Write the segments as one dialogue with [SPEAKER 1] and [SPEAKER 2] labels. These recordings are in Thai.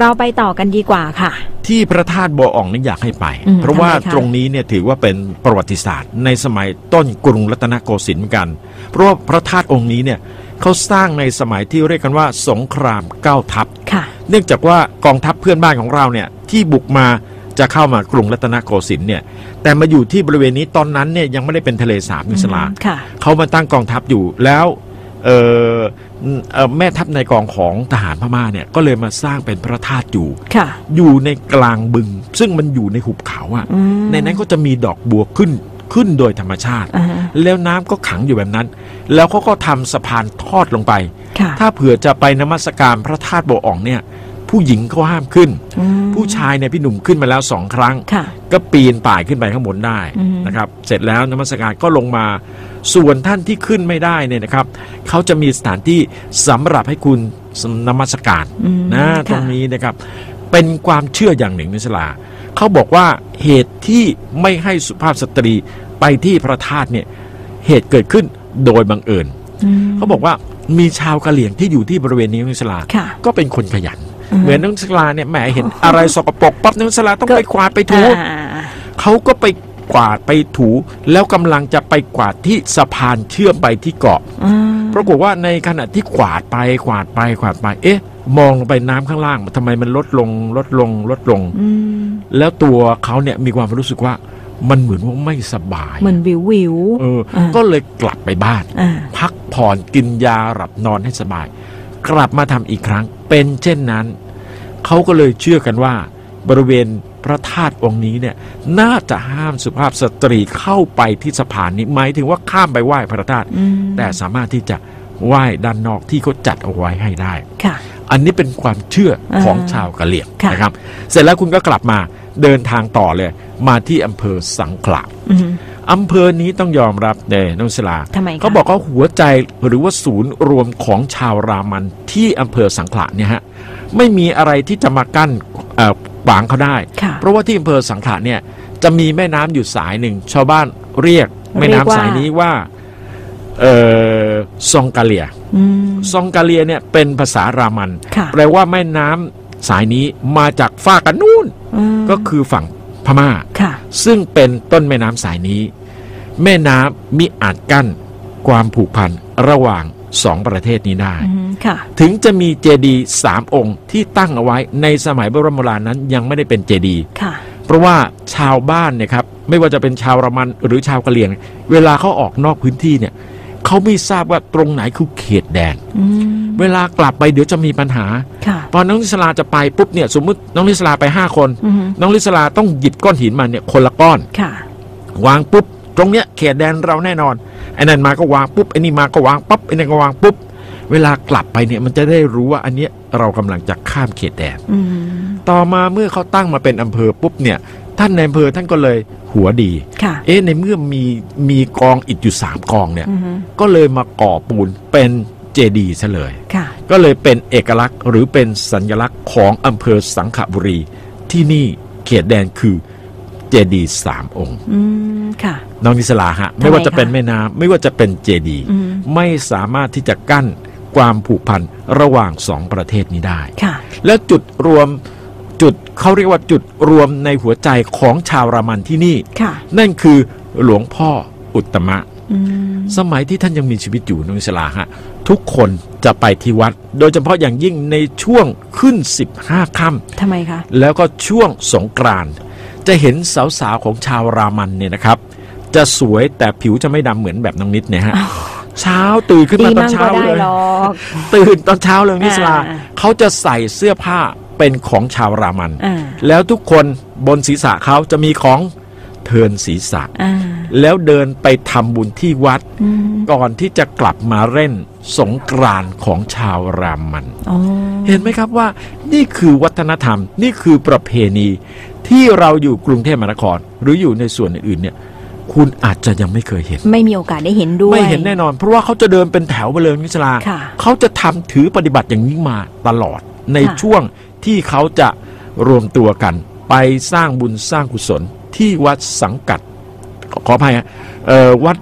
[SPEAKER 1] เราไปต่อกันดีกว่าค่ะ
[SPEAKER 2] ที่พระธาตุโบอ่องนี่อยากให้ไป
[SPEAKER 1] อืม
[SPEAKER 2] เพราะว่า
[SPEAKER 1] ทำไมคะ
[SPEAKER 2] ตรงนี้เนี่ยถือว่าเป็นประวัติศาสตร์ ในสมัยต้นกรุงรัตนโกสินทร์เหมือนกัน เพราะว่าพระธาตุองค์นี้เนี่ยเขาสร้างในสมัยที่เรียกกันว่า สงครามเก้าทัพ
[SPEAKER 1] ค่ะ
[SPEAKER 2] เนื่องจากว่ากองทัพเพื่อนบ้านของเราเนี่ยที่บุกมาจะเข้ามากรุงรัตนโกสินทร์เนี่ยแต่มาอยู่ที่บริเวณนี้ตอนนั้นเนี่ยยังไม่ได้เป็นทะเลสาบนิสลา
[SPEAKER 1] ค่ะ
[SPEAKER 2] เขามาตั้งกองทัพอยู่แล้ว เอ่อเอ่อแม่ทัพในกองของทหารพม่าเนี่ยก็เลยมาสร้างเป็นพระธาตุอยู่
[SPEAKER 1] ค่ะ
[SPEAKER 2] อยู่ในกลางบึง ซึ่งมันอยู่ในหุบเขาอะ
[SPEAKER 1] อืม
[SPEAKER 2] ในนั้นก็จะมีดอกบัวขึ้นขึ้นโดยธรรมชาติ
[SPEAKER 1] อ่าฮะ
[SPEAKER 2] แล้วน้ำก็ขังอยู่แบบนั้น แล้วเขาก็ทำสะพานทอดลงไป
[SPEAKER 1] ค่ะ
[SPEAKER 2] ถ้าเผื่อจะไปนมัสการพระธาตุโบอ่องเนี่ย ผู้หญิงเขาห้ามขึ้น
[SPEAKER 1] อืม
[SPEAKER 2] ผู้ชายเนี่ยพี่หนุ่มขึ้นมาแล้วสองครั้ง
[SPEAKER 1] ค่ะ
[SPEAKER 2] ก็ปีนป่ายขึ้นไปข้างบนได้
[SPEAKER 1] อืม
[SPEAKER 2] นะครับ เสร็จแล้วนมัสการก็ลงมาส่วนท่านที่ขึ้นไม่ได้เนี่ยนะครับเขาจะมีสถานที่สำหรับให้คุณนมัสการ
[SPEAKER 1] อืม
[SPEAKER 2] นะ
[SPEAKER 1] ค่ะ
[SPEAKER 2] ตรงนี้นะครับ เป็นความเชื่ออย่างหนึ่งนิสลาเขาบอกว่าเหตุที่ไม่ให้สุภาพสตรีไปที่พระธาตุเนี่ยเหตุเกิดขึ้นโดยบังเอิญ
[SPEAKER 1] อืม
[SPEAKER 2] เขาบอกว่ามีชาวกะเหรี่ยงที่อยู่ที่บริเวณนี้นิสลา
[SPEAKER 1] ค่ะ
[SPEAKER 2] ก็เป็นคนขยัน
[SPEAKER 1] อืม
[SPEAKER 2] เหมือนนักศึกษาเนี่ยแหมเห็นอะไรสกปรกปั๊บนักศึกษาต้อง
[SPEAKER 1] ก็
[SPEAKER 2] ไปกวาดไปถู
[SPEAKER 1] อ่า
[SPEAKER 2] เขาก็ไปกวาดไปถูแล้วกำลังจะไปกวาดที่สะพานเชื่อมไปที่เกาะ
[SPEAKER 1] อืม
[SPEAKER 2] ปรากฏว่าในขณะที่กวาดไปกวาดไปกวาดไปเอ๊ะ มองลงไปน้ำข้างล่างทำไมมันลดลงลดลงลดลง
[SPEAKER 1] อืม
[SPEAKER 2] แล้วตัวเขาเนี่ยมีความรู้สึกว่ามันเหมือนว่าไม่สบาย
[SPEAKER 1] เหมือนวิววิว
[SPEAKER 2] เออ
[SPEAKER 1] อ่า
[SPEAKER 2] ก็เลยกลับไปบ้าน
[SPEAKER 1] อ่า
[SPEAKER 2] พักผ่อนกินยาหลับนอนให้สบาย กลับมาทำอีกครั้ง เป็นเช่นนั้น เขาก็เลยเชื่อกันว่า บริเวณพระธาตุองค์นี้เนี่ยน่าจะห้ามสุภาพสตรีเข้าไปที่สะพานนี้หมายถึงว่าข้ามไปไหว้พระธาตุ
[SPEAKER 1] อืม
[SPEAKER 2] แต่สามารถที่จะไหว้ด้านนอกที่เขาจัดเอาไว้ให้ได้
[SPEAKER 1] ค่ะ
[SPEAKER 2] อันนี้เป็นความเชื่อของ
[SPEAKER 1] อ่า
[SPEAKER 2] ชาวกะเหรี่ยง
[SPEAKER 1] ค่ะ
[SPEAKER 2] นะครับ เสร็จแล้วคุณก็กลับมาเดินทางต่อเลย มาที่อำเภอสังขละ
[SPEAKER 1] อืม
[SPEAKER 2] อำเภอนี้ต้องยอมรับเน่น้องสลา
[SPEAKER 1] ทำไมคะ
[SPEAKER 2] เขาบอกว่าหัวใจหรือว่าศูนย์รวมของชาวรามันที่อำเภอสังขละเนี่ยฮะไม่มีอะไรที่จะมากั้นเอ่อขวางเขาได้
[SPEAKER 1] ค่ะ
[SPEAKER 2] เพราะว่าที่อำเภอสังขละเนี่ยจะมีแม่น้ำอยู่สายหนึ่ง ชาวบ้านเรียกแม่น้ำ
[SPEAKER 1] เรียกว่า
[SPEAKER 2] สายนี้ว่าเอ่อซองกาเลีย
[SPEAKER 1] อืม
[SPEAKER 2] ซองกาเลียเนี่ยเป็นภาษารามัน
[SPEAKER 1] ค่ะ
[SPEAKER 2] แปลว่าแม่น้ำสายนี้มาจากฝากกันนู่น
[SPEAKER 1] อืม
[SPEAKER 2] ก็คือฝั่งพม่า
[SPEAKER 1] ค่ะ
[SPEAKER 2] ซึ่งเป็นต้นแม่น้ำสายนี้ แม่น้ำมิอาจกั้นความผูกพันระหว่างสองประเทศนี้ได้
[SPEAKER 1] อืมค่ะ
[SPEAKER 2] ถึงจะมีเจดีย์สามองค์ที่ตั้งเอาไว้ในสมัยโบราณโบราณนั้นยังไม่ได้เป็นเจดีย์
[SPEAKER 1] ค่ะ
[SPEAKER 2] เพราะว่าชาวบ้านเนี่ยครับไม่ว่าจะเป็นชาวรามันหรือชาวกะเหรี่ยง เวลาเขาออกนอกพื้นที่เนี่ยเขาไม่ทราบว่าตรงไหนคือเขตแดน
[SPEAKER 1] อืม
[SPEAKER 2] เวลากลับไปเดี๋ยวจะมีปัญหา
[SPEAKER 1] ค่ะ
[SPEAKER 2] พอน้องลิศลาจะไปปุ๊บเนี่ยสมมุติน้องลิศลาไปห้าคน
[SPEAKER 1] อืม
[SPEAKER 2] น้องลิศลาต้องหยิบก้อนหินมาเนี่ยคนละก้อน
[SPEAKER 1] ค่ะ
[SPEAKER 2] วางปุ๊บ ตรงเนี้ยเขตแดนเราแน่นอนไอ้นั่นมาก็วางปุ๊บไอ้นี่มาก็วางปั๊บไอ้นั่นก็วางปุ๊บ เวลากลับไปเนี่ยมันจะได้รู้ว่าอันเนี้ยเรากำลังจะข้ามเขตแดน
[SPEAKER 1] อืม
[SPEAKER 2] ต่อมาเมื่อเขาตั้งมาเป็นอำเภอปุ๊บเนี่ย ท่านในอำเภอท่านก็เลยหัวดี
[SPEAKER 1] ค่ะ
[SPEAKER 2] เอ๊ะในเมื่อมีมีกองอิฐอยู่สามกองเนี่ย
[SPEAKER 1] อืม
[SPEAKER 2] ก็เลยมาก่อปูนเป็นเจดีย์ซะเลย
[SPEAKER 1] ค่ะ
[SPEAKER 2] ก็เลยเป็นเอกลักษณ์หรือเป็นสัญลักษณ์ของอำเภอสังขบุรีที่นี่เขตแดนคือ เจดีย์สามองค์
[SPEAKER 1] อืมค่ะ
[SPEAKER 2] น้องนิสลาฮะ
[SPEAKER 1] ทำไม
[SPEAKER 2] ไม่ว่าจะ
[SPEAKER 1] คะ
[SPEAKER 2] เป็นแม่น้ำไม่ว่าจะเป็นเจดีย์
[SPEAKER 1] อืม
[SPEAKER 2] ไม่สามารถที่จะกั้นความผูกพันระหว่างสองประเทศนี้ได้
[SPEAKER 1] ค่ะ
[SPEAKER 2] แล้วจุดรวมจุดเขาเรียกว่าจุดรวมในหัวใจของชาวรามันที่นี่
[SPEAKER 1] ค่ะ
[SPEAKER 2] นั่นคือหลวงพ่ออุตตมะ
[SPEAKER 1] อืม
[SPEAKER 2] สมัยที่ท่านยังมีชีวิตอยู่น้องนิสลาฮะ ทุกคนจะไปที่วัด โดยเฉพาะอย่างยิ่งในช่วงขึ้น 15ค่ำ
[SPEAKER 1] ทำไมคะ
[SPEAKER 2] แล้วก็ช่วงสงกรานต์ จะเห็นสาวๆของชาวรามันเนี่ยนะครับ จะสวยแต่ผิวจะไม่ดำเหมือนแบบน้องนิดเนี่ยฮะ
[SPEAKER 1] อ้าว
[SPEAKER 2] เช้าตื่นขึ้น
[SPEAKER 1] ดี
[SPEAKER 2] มาตอ
[SPEAKER 1] มั่
[SPEAKER 2] น
[SPEAKER 1] ง
[SPEAKER 2] เช้า
[SPEAKER 1] ก็ได้
[SPEAKER 2] เลย
[SPEAKER 1] หรอก
[SPEAKER 2] ตื่นตอนเช้าเลยนิสลา
[SPEAKER 1] อ่า
[SPEAKER 2] เขาจะใส่เสื้อผ้าเป็นของชาวรามัน
[SPEAKER 1] อ่า
[SPEAKER 2] แล้วทุกคนบนศีรษะเขาจะมีของเทินศีรษะ
[SPEAKER 1] อ่า
[SPEAKER 2] แล้วเดินไปทำบุญที่วัด
[SPEAKER 1] อืม
[SPEAKER 2] ก่อนที่จะกลับมาเล่นสงกรานต์ของชาวรามัน
[SPEAKER 1] อ๋อ
[SPEAKER 2] เห็นไหมครับว่า นี่คือวัฒนธรรม นี่คือประเพณี ที่เราอยู่กรุงเทพมหานคร หรืออยู่ในส่วนอื่นๆเนี่ย คุณอาจจะยังไม่เคยเห็น
[SPEAKER 1] ไม่มีโอกาสได้เห็นด้วย
[SPEAKER 2] ไม่เห็นแน่นอน เพราะว่าเขาจะเดินเป็นแถวไปเลยนิสลา
[SPEAKER 1] ค่ะ
[SPEAKER 2] เขาจะทำถือปฏิบัติอย่างนี้มาตลอดใน
[SPEAKER 1] ค่ะ
[SPEAKER 2] ช่วงที่เขาจะรวมตัวกัน ไปสร้างบุญสร้างกุศลที่วัดสังกัด ขอขออภัยฮะเอ่อวัด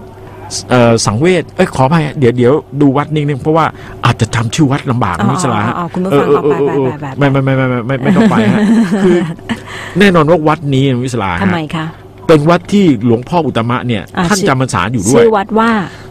[SPEAKER 2] เอ่อสังเวชเอ้ยขออภัยเดี๋ยวเดี๋ยวดูวัดนิดนึงเพราะว่าอาจจะจำชื่อวัดลำบาก
[SPEAKER 1] อ๋อ
[SPEAKER 2] นะวิศลาฮะ
[SPEAKER 1] อ๋อคุณผู้ฟัง
[SPEAKER 2] เออ
[SPEAKER 1] เอา
[SPEAKER 2] เออ
[SPEAKER 1] ไป
[SPEAKER 2] เออ
[SPEAKER 1] ไปไปไป
[SPEAKER 2] ไม่ไม่ไม่ไม่ไม่ไม่ไม่ต้องไปฮะคือแน่นอนว่าวัดนี้นะวิศลาฮะ
[SPEAKER 1] ทำไมคะ
[SPEAKER 2] เป็นวัดที่หลวงพ่ออุตตมะเนี่ย
[SPEAKER 1] อ่า
[SPEAKER 2] ท่าน
[SPEAKER 1] ชื่อ
[SPEAKER 2] จำพรรษาอยู่ด้วย
[SPEAKER 1] ชื่อวัดว่า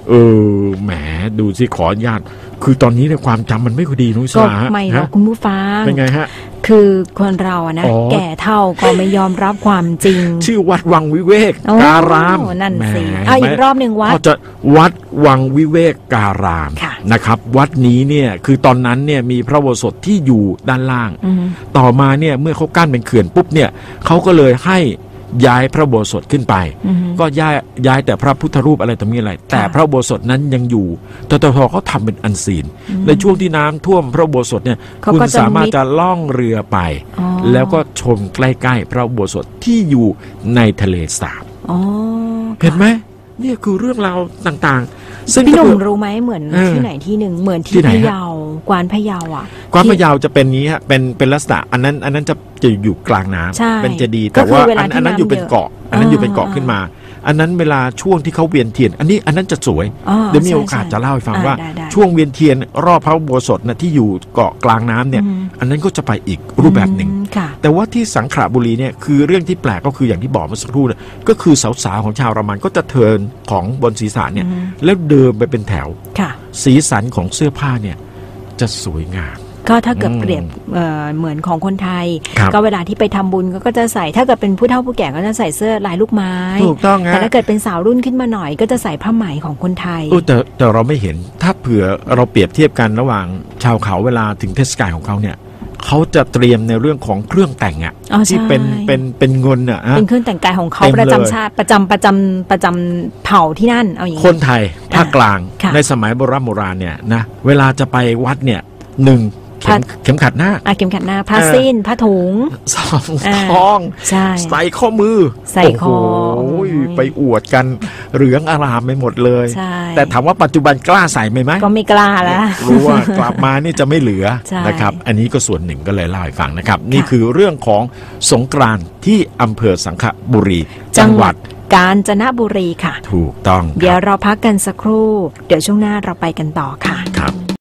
[SPEAKER 2] เออแหมดูสิขออนุญาต คือตอนนี้เนี่ยความจำมันไม่ค่อยดีนุ้ย
[SPEAKER 1] ก็
[SPEAKER 2] สาฮะ
[SPEAKER 1] ไม่หรอก
[SPEAKER 2] ฮะ
[SPEAKER 1] คุณผู้ฟัง
[SPEAKER 2] เป็นไงฮะ
[SPEAKER 1] คือคนเราอะนะ
[SPEAKER 2] อ๋อ
[SPEAKER 1] แก่เท่าก็ไม่ยอมรับความจริง
[SPEAKER 2] ชื่อวัดวังวิเวก
[SPEAKER 1] โอ้
[SPEAKER 2] การาม
[SPEAKER 1] นั่น
[SPEAKER 2] แหม
[SPEAKER 1] สิอะอีกรอบหนึ่งวัด
[SPEAKER 2] ก็จะวัดวังวิเวกการาม
[SPEAKER 1] ค่ะ
[SPEAKER 2] นะครับ วัดนี้เนี่ยคือตอนนั้นเนี่ยมีพระอุโบสถที่อยู่ด้านล่าง
[SPEAKER 1] อืม
[SPEAKER 2] ต่อมาเนี่ยเมื่อเขากั้นเป็นเขื่อนปุ๊บเนี่ยเขาก็เลยให้ ย้ายพระอุโบสถขึ้นไป
[SPEAKER 1] อืม
[SPEAKER 2] ก็ย้ายย้ายแต่พระพุทธรูปอะไรต่อมีอะไร แต่พระอุโบสถนั้นยังอยู่ตตทเขาทำเป็นอันซีน ในช่วงที่น้ำท่วมพระอุโบสถเนี่ย
[SPEAKER 1] เขา
[SPEAKER 2] คุณ
[SPEAKER 1] ก็จะ
[SPEAKER 2] สามารถ
[SPEAKER 1] มิด
[SPEAKER 2] จะล่องเรือไป
[SPEAKER 1] อ๋อ
[SPEAKER 2] แล้วก็ชมใกล้ๆ พระอุโบสถที่อยู่ในทะเลสาบ
[SPEAKER 1] อ๋อ
[SPEAKER 2] เห็นไหม เนี่ยคือเรื่องราวต่างๆ ซึ่ง
[SPEAKER 1] พี่หนุ่ม
[SPEAKER 2] ถ้าเกิด
[SPEAKER 1] รู้ไหมเหมือน
[SPEAKER 2] เออ
[SPEAKER 1] ที่ไหนที่หนึ่งเหมือน
[SPEAKER 2] ที่
[SPEAKER 1] ที่
[SPEAKER 2] ไหน
[SPEAKER 1] พะ
[SPEAKER 2] ฮะ
[SPEAKER 1] เยากวานพะเยาอะ
[SPEAKER 2] กวาน
[SPEAKER 1] ที่
[SPEAKER 2] พะเยาจะเป็นนี้ฮะเป็นเป็นลักษณะอันนั้นอันนั้นจะจะอยู่กลางน้ำ
[SPEAKER 1] ใช่
[SPEAKER 2] เป็นเจดีย์
[SPEAKER 1] ก็
[SPEAKER 2] แต่
[SPEAKER 1] คือ
[SPEAKER 2] ว่า
[SPEAKER 1] เวลา
[SPEAKER 2] อัน
[SPEAKER 1] ที่
[SPEAKER 2] อันนั้น
[SPEAKER 1] น้ำ
[SPEAKER 2] อยู่เป็น
[SPEAKER 1] เยอะ
[SPEAKER 2] เกาะ อันนั้นอยู่เป็นเกาะ
[SPEAKER 1] อ่า
[SPEAKER 2] ขึ้นมา อันนั้นเวลาช่วงที่เขาเวียนเทียน อันนี้อันนั้นจะสวย
[SPEAKER 1] อ๋อ
[SPEAKER 2] เดี๋ยวมี
[SPEAKER 1] ใช่
[SPEAKER 2] โอกาส
[SPEAKER 1] ใช่
[SPEAKER 2] จะเล่าให้ฟัง
[SPEAKER 1] อ่า
[SPEAKER 2] ว่า
[SPEAKER 1] ได้ได้
[SPEAKER 2] ช่วงเวียนเทียน รอบพระอุโบสถนะที่อยู่เกาะกลางน้ำเนี่ย
[SPEAKER 1] อืม
[SPEAKER 2] อันนั้นก็จะไปอีกรูปแบบหนึ่ง
[SPEAKER 1] อืมค่ะ
[SPEAKER 2] แต่ว่าที่สังขละบุรีเนี่ยคือเรื่องที่แปลกก็คืออย่างที่บอกเมื่อสักครู่เนี่ยก็คือสาวๆของชาวรามันก็จะเทิร์นของบนศีรษะเนี่ย
[SPEAKER 1] อืม
[SPEAKER 2] แล้วเดินไปเป็นแถว
[SPEAKER 1] ค่ะ
[SPEAKER 2] สีสันของเสื้อผ้าเนี่ยจะสวยงาม
[SPEAKER 1] ก็ถ้าเกิด
[SPEAKER 2] อืม
[SPEAKER 1] เปรียบเอ่อเหมือนของคนไทย
[SPEAKER 2] ครับ
[SPEAKER 1] ก็เวลาที่ไปทำบุญก็ก็จะใส่ ถ้าเกิดเป็นผู้เฒ่าผู้แก่ก็จะใส่เสื้อลายลูกไม้
[SPEAKER 2] ถูกต้องฮะ
[SPEAKER 1] แต่ถ้าเกิดเป็นสาวรุ่นขึ้นมาหน่อย ก็จะใส่ผ้าไหมของคนไทย
[SPEAKER 2] เออแต่แต่เราไม่เห็นถ้าเผื่อเราเปรียบเทียบกันระหว่างชาวเขาเวลาถึงเทศกาลของเขาเนี่ยเขาจะเตรียมในเรื่องของเครื่องแต่งอะ
[SPEAKER 1] อ๋อใช่
[SPEAKER 2] ที่เป็นเป็นเป็นเงินอะฮะ
[SPEAKER 1] เป็นเครื่องแต่งกายของเขา
[SPEAKER 2] เต็มเลย
[SPEAKER 1] ประจำชาติประจำประจำประจำเผ่าที่นั่นเอาอย่าง
[SPEAKER 2] ค
[SPEAKER 1] นี้
[SPEAKER 2] นไทยภาคกลาง
[SPEAKER 1] ค่ะ
[SPEAKER 2] ในสมัยโบราณโบราณเนี่ยนะเวลาจะไปวัดเนี่ยหนึ่ง เข็ม
[SPEAKER 1] ผ้า
[SPEAKER 2] เข็มขัดหน้า
[SPEAKER 1] อะเข็มขัดหน้าผ้า
[SPEAKER 2] เออ
[SPEAKER 1] สิ้นผ้าถุง
[SPEAKER 2] สอง
[SPEAKER 1] อ่า
[SPEAKER 2] ทอง
[SPEAKER 1] ใช่
[SPEAKER 2] ใส่ข้อมือ
[SPEAKER 1] ใส่คอ
[SPEAKER 2] โอ้โหไปอวดกันเหลืองอารามไปหมดเลย
[SPEAKER 1] ใช่
[SPEAKER 2] แต่ถามว่าปัจจุบันกล้าใส่ไหมไหม
[SPEAKER 1] ก็ไม่กล้าแล้ว
[SPEAKER 2] รู้ว่ากลับมานี่จะไม่เหลือ
[SPEAKER 1] ใช่
[SPEAKER 2] นะครับ อันนี้ก็ส่วนหนึ่งก็เลยเล่าให้ฟังนะครับ นี่คือเรื่องของสงกรานต์ที่อำเภอสังขบุรี จังหวัด
[SPEAKER 1] กาญจนบุรีค่ะ
[SPEAKER 2] ถูกต้อง
[SPEAKER 1] เดี๋
[SPEAKER 2] ค
[SPEAKER 1] ยว
[SPEAKER 2] รับ
[SPEAKER 1] เราพักกันสักครู่ เดี๋ยวช่วงหน้าเราไปกันต่อค่ะ
[SPEAKER 2] ครับ